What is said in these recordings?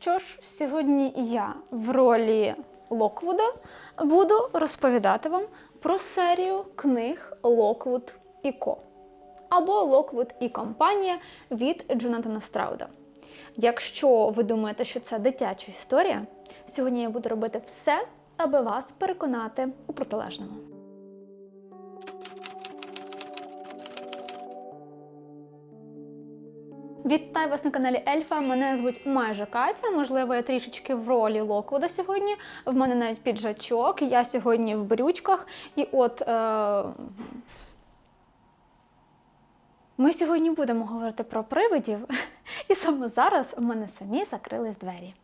Що ж, сьогодні я в ролі Локвуда буду розповідати вам про серію книг Локвуд і Ко або Локвуд і компанія від Джонатана Страуда. Якщо ви думаєте, що це дитяча історія, сьогодні я буду робити все, аби вас переконати у протилежному. Вітаю вас на каналі Ельфа. Мене звуть майже Катя. Можливо, я трішечки в ролі Локвуда сьогодні. В мене навіть піджачок. Я сьогодні в брючках. І от е... ми сьогодні будемо говорити про привидів. І саме зараз у мене самі закрились двері.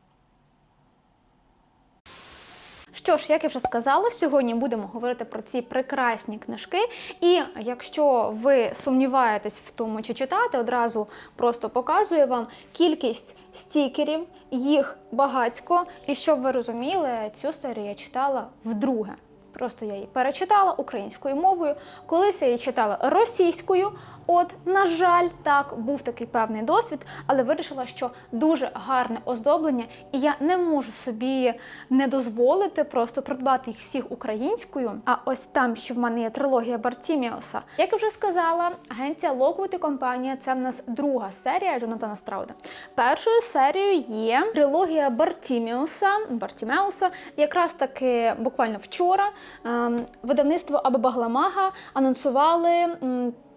Що ж, як я вже сказала, сьогодні будемо говорити про ці прекрасні книжки. І якщо ви сумніваєтесь в тому, чи читати, одразу просто показую вам кількість стікерів, їх багатько. І щоб ви розуміли, цю серію я читала вдруге. Просто я її перечитала українською мовою. Колись я її читала російською. От, на жаль, так, був такий певний досвід, але вирішила, що дуже гарне оздоблення, і я не можу собі не дозволити просто придбати їх всіх українською. А ось там, що в мене є трилогія Бартіміуса. Як я вже сказала, агенція Локвуд і компанія це в нас друга серія Джонатана Страуда. Першою серією є трилогія Бартіміуса. Бартімеуса. Якраз таки буквально вчора ем, видавництво Абабагламага анонсували.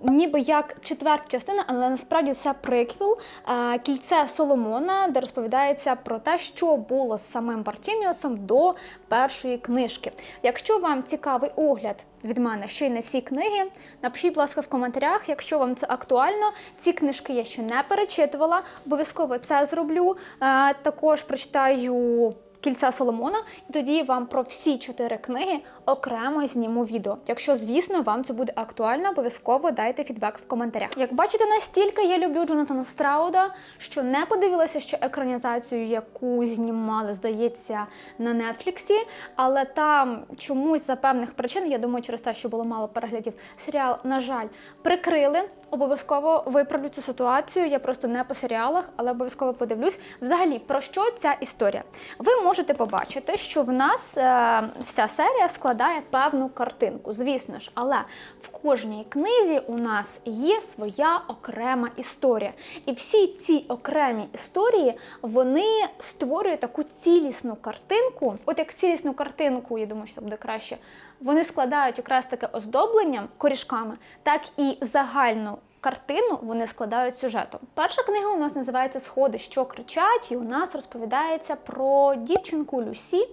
Ніби як четверта частина, але насправді це приквел е, кільце Соломона, де розповідається про те, що було з самим Бартіміусом до першої книжки. Якщо вам цікавий огляд від мене ще й на ці книги, напишіть, будь ласка, в коментарях, якщо вам це актуально. Ці книжки я ще не перечитувала, обов'язково це зроблю. Е, Також прочитаю. Кільця Соломона, і тоді вам про всі чотири книги окремо зніму відео. Якщо, звісно, вам це буде актуально, обов'язково дайте фідбек в коментарях. Як бачите, настільки я люблю Джонатана Страуда, що не подивилася ще екранізацію, яку знімали, здається, на Нетфліксі, але там чомусь за певних причин, я думаю, через те, що було мало переглядів, серіал, на жаль, прикрили. Обов'язково виправлю цю ситуацію. Я просто не по серіалах, але обов'язково подивлюсь. Взагалі, про що ця історія? Ви можете побачити, що в нас е, вся серія складає певну картинку, звісно ж, але в кожній книзі у нас є своя окрема історія. І всі ці окремі історії вони створюють таку цілісну картинку. От як цілісну картинку, я думаю, що це буде краще. Вони складають якраз таке оздобленням корішками, так і загальну картину вони складають сюжетом. Перша книга у нас називається Сходи, що кричать, і у нас розповідається про дівчинку Люсі,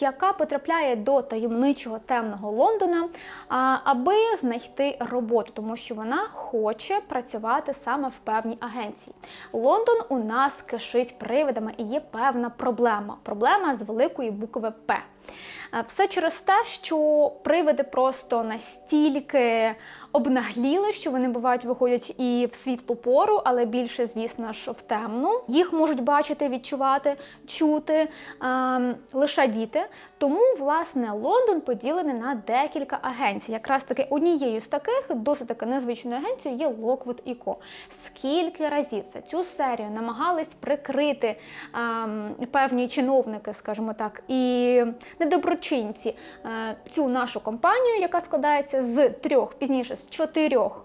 яка потрапляє до таємничого темного Лондона, аби знайти роботу, тому що вона хоче працювати саме в певній агенції. Лондон у нас кишить привидами і є певна проблема. Проблема з великої букви П. Е, Все через те, що привиди просто настільки обнагліли, що вони бувають виходять і в світлу пору, але більше, звісно ж, в темну. Їх можуть бачити, відчувати, чути ем, лише діти. Тому, власне, Лондон поділений на декілька агенцій. Якраз таки однією з таких, досить таки незвичною агенцією, є Lockwood Co. Скільки разів за цю серію намагались прикрити ем, певні чиновники, скажімо так, і недоброчинці е, цю нашу компанію, яка складається з трьох, пізніше з чотирьох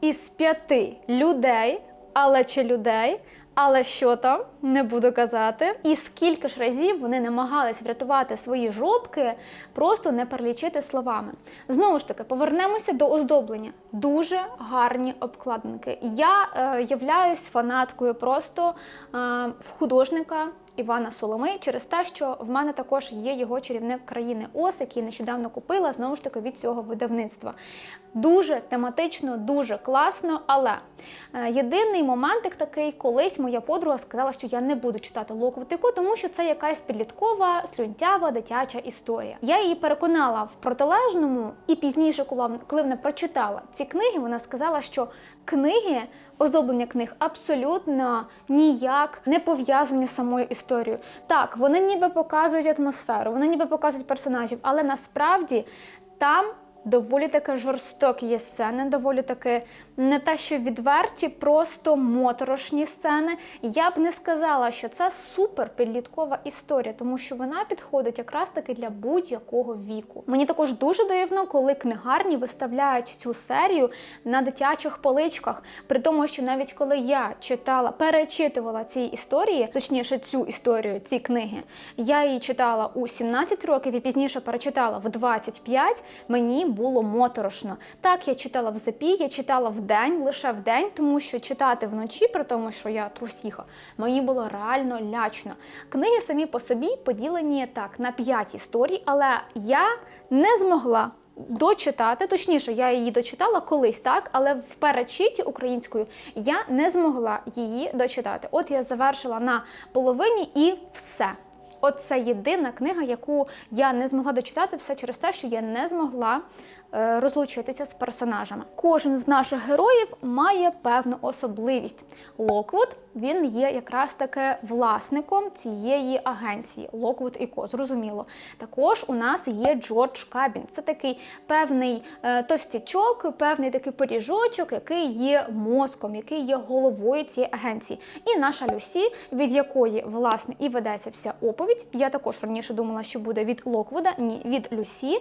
із п'яти людей, але чи людей. Але що там, не буду казати. І скільки ж разів вони намагались врятувати свої жопки, просто не перелічити словами. Знову ж таки, повернемося до оздоблення. Дуже гарні обкладинки. Я е, являюсь фанаткою просто е, в художника. Івана Соломи через те, що в мене також є його чарівник країни Ос, який нещодавно купила знову ж таки від цього видавництва. Дуже тематично, дуже класно. Але е, єдиний моментик такий, колись моя подруга сказала, що я не буду читати Локвутику, тому що це якась підліткова, слюнтява дитяча історія. Я її переконала в протилежному, і пізніше, коли вона прочитала ці книги, вона сказала, що книги. Оздоблення книг абсолютно ніяк не пов'язані з самою історією. Так, вони ніби показують атмосферу, вони ніби показують персонажів, але насправді там Доволі таки жорстокі сцени, доволі таки не те, що відверті, просто моторошні сцени. Я б не сказала, що це супер підліткова історія, тому що вона підходить якраз таки для будь-якого віку. Мені також дуже дивно, коли книгарні виставляють цю серію на дитячих поличках. При тому, що навіть коли я читала, перечитувала ці історії, точніше, цю історію, ці книги, я її читала у 17 років і пізніше перечитала в 25, мені було моторошно. Так, я читала в запі, я читала в день, лише в день, тому що читати вночі, при тому, що я трусіха, мені було реально лячно. Книги самі по собі поділені так на 5 історій, але я не змогла. Дочитати, точніше, я її дочитала колись, так, але в перечиті українською я не змогла її дочитати. От я завершила на половині і все. От це єдина книга, яку я не змогла дочитати, все через те, що я не змогла розлучитися з персонажами. Кожен з наших героїв має певну особливість. Локвуд він є якраз таки власником цієї агенції Локвуд і Ко. Зрозуміло. Також у нас є Джордж Кабін. Це такий певний е, товстячок, певний такий пиріжочок, який є мозком, який є головою цієї агенції. І наша Люсі, від якої власне і ведеться вся оповідь. Я також раніше думала, що буде від Локвуда, ні, від Люсі.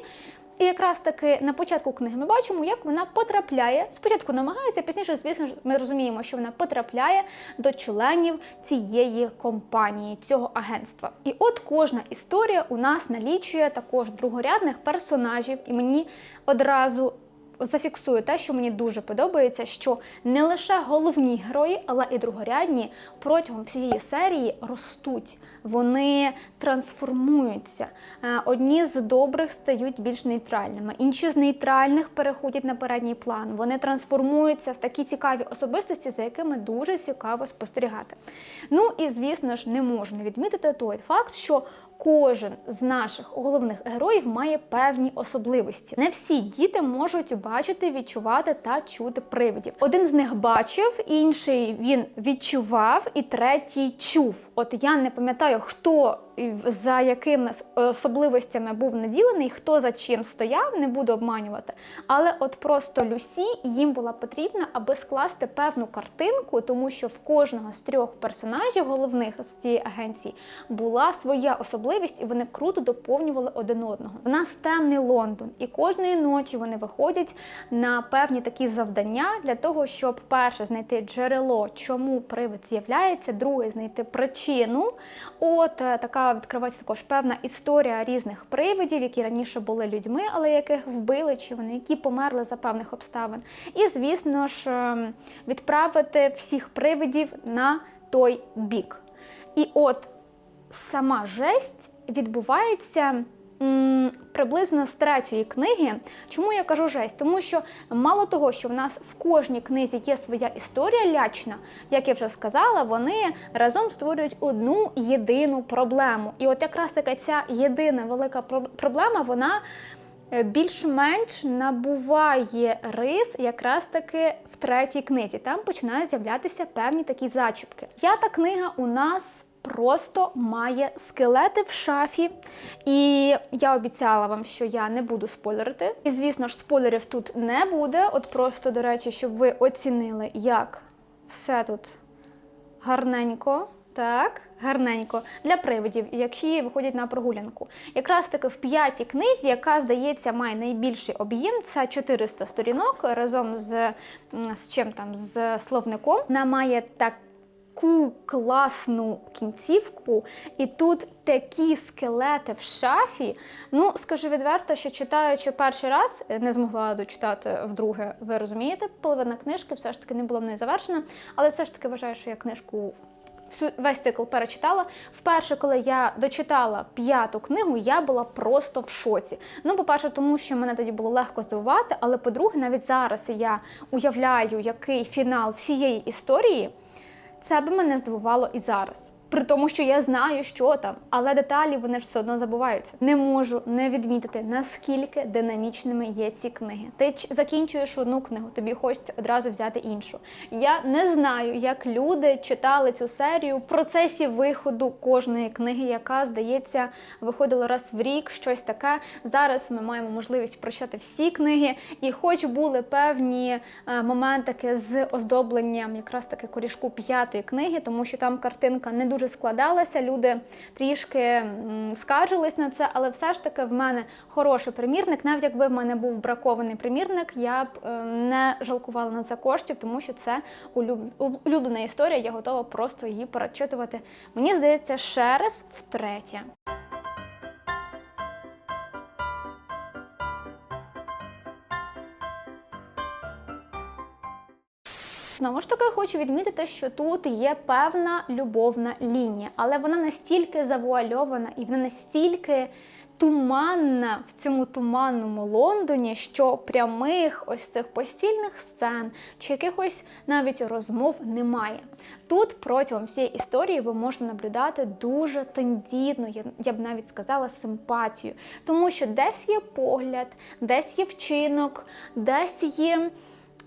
І якраз таки на початку книги ми бачимо, як вона потрапляє. Спочатку намагається, пізніше, звісно ж, ми розуміємо, що вона потрапляє до членів цієї компанії, цього агентства. І от кожна історія у нас налічує також другорядних персонажів, і мені одразу. Зафіксую те, що мені дуже подобається, що не лише головні герої, але і другорядні протягом всієї серії ростуть. Вони трансформуються. Е, Одні з добрих стають більш нейтральними, інші з нейтральних переходять на передній план. Вони трансформуються в такі цікаві особистості, за якими дуже цікаво спостерігати. Ну і звісно ж, не можна відмітити той факт, що Кожен з наших головних героїв має певні особливості. Не всі діти можуть бачити, відчувати та чути привидів. Один з них бачив, інший він відчував, і третій чув. От я не пам'ятаю, хто за якими особливостями був наділений, хто за чим стояв, не буду обманювати. Але от просто Люсі їм була потрібна, аби скласти певну картинку, тому що в кожного з трьох персонажів головних з цієї агенції була своя особливість, і вони круто доповнювали один одного. В нас темний Лондон, і кожної ночі вони виходять на певні такі завдання для того, щоб перше знайти джерело, чому привид з'являється, друге знайти причину. От е, така відкривається також певна історія різних привидів, які раніше були людьми, але яких вбили, чи вони які померли за певних обставин. І, звісно ж, ем, відправити всіх привидів на той бік. І от сама жесть відбувається. Приблизно з третьої книги. Чому я кажу жесть? Тому що мало того, що в нас в кожній книзі є своя історія лячна, як я вже сказала, вони разом створюють одну єдину проблему. І от якраз така ця єдина велика проблема, вона е, більш-менш набуває рис якраз таки в третій книзі. Там починають з'являтися певні такі зачіпки. П'ята книга у нас. Просто має скелети в шафі, і я обіцяла вам, що я не буду спойлерити. І звісно ж, спойлерів тут не буде. От просто, до речі, щоб ви оцінили, як все тут гарненько. Так, гарненько для привидів, які виходять на прогулянку. Якраз таки в п'ятій книзі, яка здається має найбільший об'єм, це 400 сторінок разом з, з чим там з словником. Вона має таку класну кінцівку, і тут такі скелети в шафі. Ну, скажу відверто, що читаючи перший раз, не змогла дочитати вдруге. Ви розумієте, половина книжки все ж таки не була мною завершена, але все ж таки вважаю, що я книжку всю весь цикл перечитала. Вперше, коли я дочитала п'яту книгу, я була просто в шоці. Ну, по-перше, тому що мене тоді було легко здивувати, але по-друге, навіть зараз я уявляю, який фінал всієї історії. Це би мене здивувало і зараз. При тому, що я знаю, що там, але деталі вони ж все одно забуваються. Не можу не відмітити, наскільки динамічними є ці книги. Ти закінчуєш одну книгу, тобі хочеться одразу взяти іншу. Я не знаю, як люди читали цю серію в процесі виходу кожної книги, яка, здається, виходила раз в рік, щось таке. Зараз ми маємо можливість прочитати всі книги, і хоч були певні е, моментики з оздобленням якраз таки корішку п'ятої книги, тому що там картинка не дуже складалася. Люди трішки скаржились на це, але все ж таки в мене хороший примірник. Навіть якби в мене був бракований примірник, я б е, не жалкувала на це коштів, тому що це улюб- улюблена історія. Я готова просто її перечитувати. Мені здається, ще раз втретє. Знову ж таки, хочу відмітити, що тут є певна любовна лінія, але вона настільки завуальована і вона настільки туманна в цьому туманному Лондоні, що прямих ось цих постільних сцен чи якихось навіть розмов немає. Тут протягом всієї історії ви можете наблюдати дуже тендітну, я, б навіть сказала, симпатію, тому що десь є погляд, десь є вчинок, десь є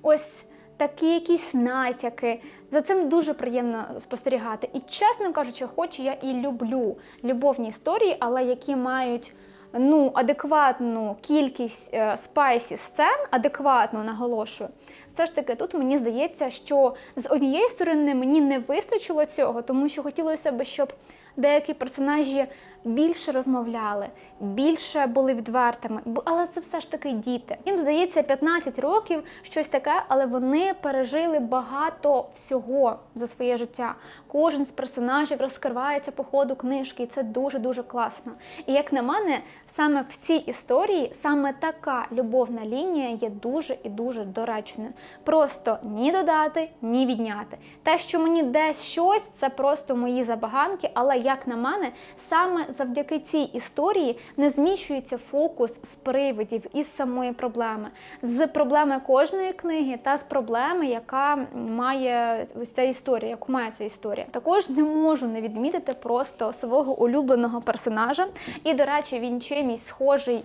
ось такі якісь натяки. За цим дуже приємно спостерігати. І чесно кажучи, хоч я і люблю любовні історії, але які мають ну, адекватну кількість е, спайсі сцен, адекватно наголошую, все ж таки тут мені здається, що з однієї сторони мені не вистачило цього, тому що хотілося б, щоб деякі персонажі більше розмовляли, більше були відвертими. Але це все ж таки діти. Їм здається 15 років, щось таке, але вони пережили багато всього за своє життя. Кожен з персонажів розкривається по ходу книжки, і це дуже дуже класно. І як на мене, саме в цій історії саме така любовна лінія є дуже і дуже доречною. Просто ні додати, ні відняти. Те, що мені десь щось, це просто мої забаганки, але як на мене, саме завдяки цій історії не зміщується фокус з привидів із самої проблеми, з проблеми кожної книги та з проблеми, яка має ось ця історія, яку має ця історія. Також не можу не відмітити просто свого улюбленого персонажа. І, до речі, він чимось схожий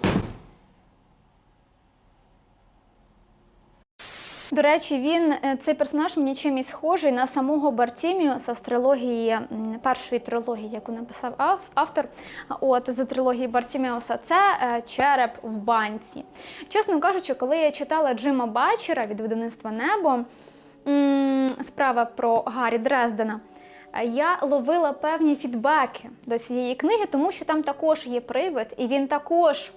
До речі, він е, цей персонаж мені чимось схожий на самого Бартіміуса з трилогії м, першої трилогії, яку написав автор. От з трилогії Бартіміуса, це е, череп в банці. Чесно кажучи, коли я читала Джима Бачера від видавництва Небо, справа про Гаррі Дрездена. Я ловила певні фідбеки до цієї книги, тому що там також є привид, і він також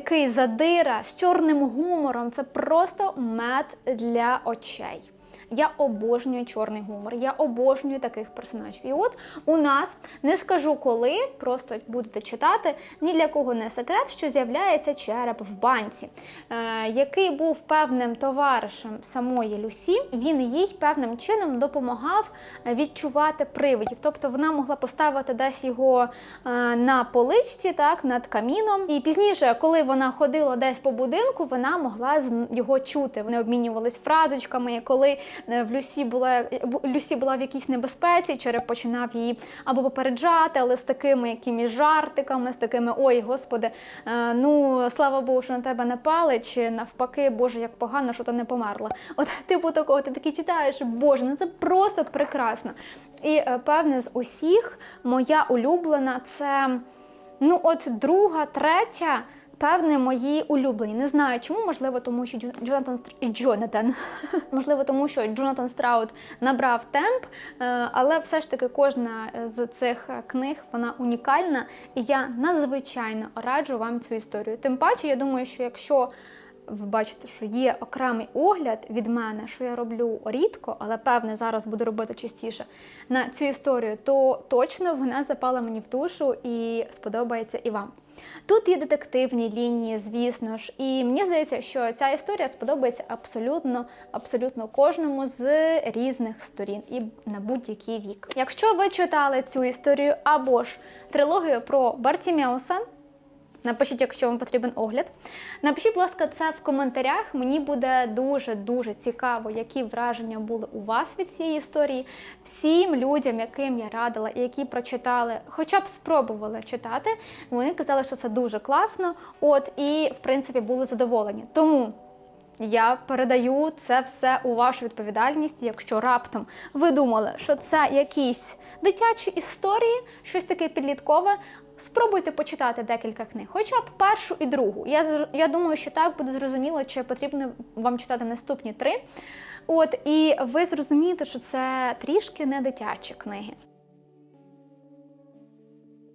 такий задира з чорним гумором. Це просто мед для очей. Я обожнюю чорний гумор, я обожнюю таких персонажів. І от у нас не скажу коли, просто будете читати. Ні для кого не секрет, що з'являється череп в банці, е, який був певним товаришем самої Люсі. Він їй певним чином допомагав е, відчувати привидів. Тобто вона могла поставити десь його е, на поличці, так над каміном. І пізніше, коли вона ходила десь по будинку, вона могла його чути. Вони обмінювались фразочками. Коли в Люсі була Люсі була в якійсь небезпеці, череп починав її або попереджати, але з такими якимись жартиками, з такими ой, господи, е, ну слава Богу, що на тебе напали, чи навпаки, Боже, як погано, що ти не померла. От типу такого, ти такий читаєш, Боже, ну це просто прекрасно. І е, певне з усіх моя улюблена це. Ну, от друга, третя, певне, мої улюблені. Не знаю чому, можливо, тому що Джон- Джонатан Джонатан. можливо, тому що Джонатан Страут набрав темп, е, але все ж таки кожна з цих книг вона унікальна, і я надзвичайно раджу вам цю історію. Тим паче, я думаю, що якщо ви бачите, що є окремий огляд від мене, що я роблю рідко, але певне зараз буду робити частіше на цю історію, то точно вона запала мені в душу і сподобається і вам. Тут є детективні лінії, звісно ж, і мені здається, що ця історія сподобається абсолютно, абсолютно кожному з різних сторін і на будь-який вік. Якщо ви читали цю історію або ж трилогію про Бартімеуса, Напишіть, якщо вам потрібен огляд. Напишіть, будь ласка, це в коментарях. Мені буде дуже дуже цікаво, які враження були у вас від цієї історії. Всім людям, яким я радила і які прочитали, хоча б спробували читати, вони казали, що це дуже класно. От і в принципі були задоволені. Тому. Я передаю це все у вашу відповідальність. Якщо раптом ви думали, що це якісь дитячі історії, щось таке підліткове, спробуйте почитати декілька книг, хоча б першу і другу. Я, я думаю, що так буде зрозуміло, чи потрібно вам читати наступні три. От, і ви зрозумієте, що це трішки не дитячі книги.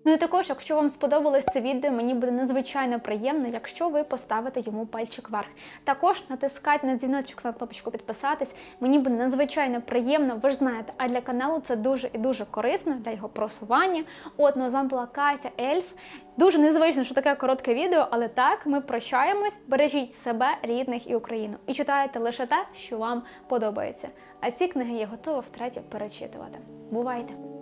Ну і також, якщо вам сподобалось це відео, мені буде надзвичайно приємно, якщо ви поставите йому пальчик вверх. Також натискайте на дзвіночок на кнопочку підписатись. Мені буде надзвичайно приємно, ви ж знаєте, а для каналу це дуже і дуже корисно для його просування. От, ну з вами була Катя Ельф. Дуже незвично, що таке коротке відео, але так, ми прощаємось. Бережіть себе, рідних і Україну. І читайте лише те, що вам подобається. А ці книги я готова втретє перечитувати. Бувайте!